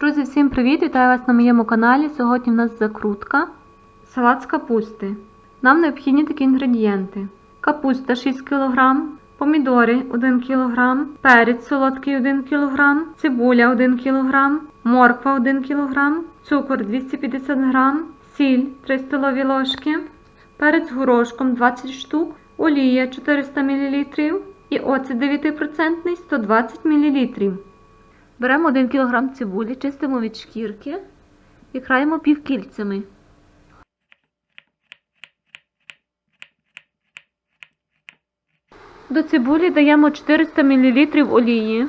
Друзі, всім привіт! Вітаю вас на моєму каналі. Сьогодні в нас закрутка. Салат з капусти. Нам необхідні такі інгредієнти: капуста 6 кг, помідори 1 кг, перець солодкий 1 кг, цибуля 1 кг, морква 1 кг, цукор 250 г, сіль 3 столові ложки, перець горошком 20 штук, олія 400 мл і оцет 9% 120 мл. Беремо 1 кг цибулі, чистимо від шкірки і краємо півкільцями. До цибулі даємо 400 мл олії.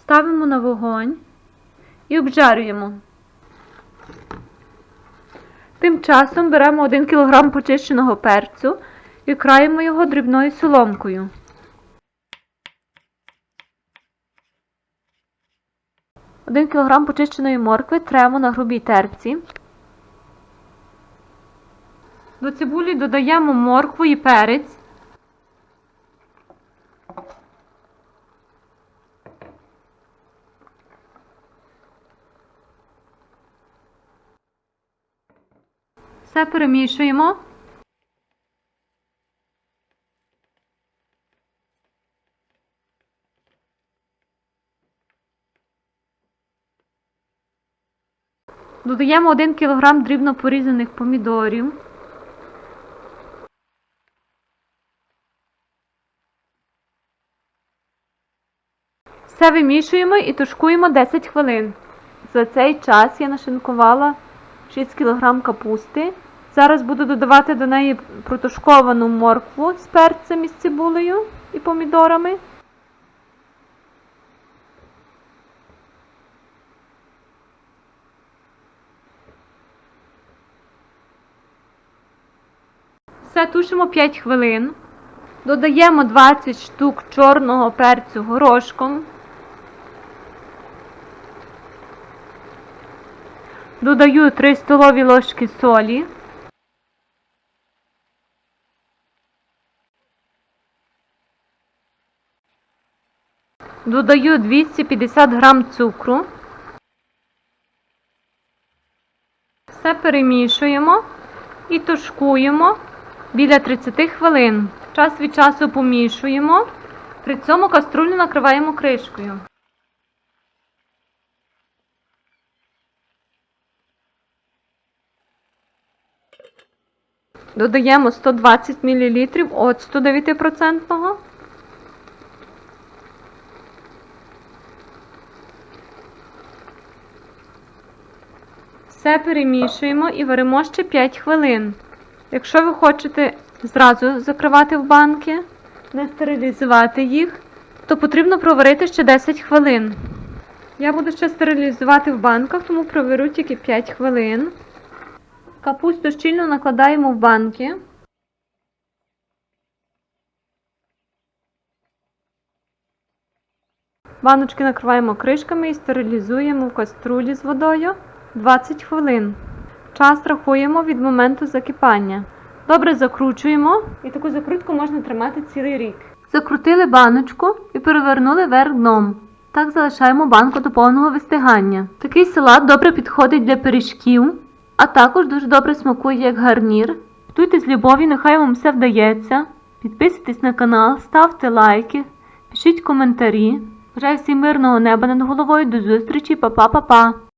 Ставимо на вогонь і обжарюємо. Тим часом беремо 1 кг почищеного перцю і краємо його дрібною соломкою. Один кілограм почищеної моркви тремо на грубій терці. До цибулі додаємо моркву і перець. Все перемішуємо. Додаємо 1 кг дрібно порізаних помідорів. Все вимішуємо і тушкуємо 10 хвилин. За цей час я нашинкувала 6 кг капусти. Зараз буду додавати до неї протушковану моркву з перцем і з цибулею і помідорами. Все тушимо 5 хвилин. Додаємо 20 штук чорного перцю горошком. Додаю 3 столові ложки солі. Додаю 250 грам цукру. Все перемішуємо і тушкуємо біля 30 хвилин. Час від часу помішуємо. При цьому каструлю накриваємо кришкою. Додаємо 120 мл оцту 9%. Все перемішуємо і варимо ще 5 хвилин. Якщо ви хочете зразу закривати в банки, не стерилізувати їх, то потрібно проварити ще 10 хвилин. Я буду ще стерилізувати в банках, тому проварю тільки 5 хвилин. Капусту щільно накладаємо в банки. Баночки накриваємо кришками і стерилізуємо в каструлі з водою 20 хвилин. Час рахуємо від моменту закипання. Добре закручуємо і таку закрутку можна тримати цілий рік. Закрутили баночку і перевернули вверх дном. Так залишаємо банку до повного вистигання. Такий салат добре підходить для пиріжків, а також дуже добре смакує як гарнір. Готуйте з любові, нехай вам все вдається. Підписуйтесь на канал, ставте лайки, пишіть коментарі. Бажаю всім мирного неба над головою. До зустрічі, па-па-па-па!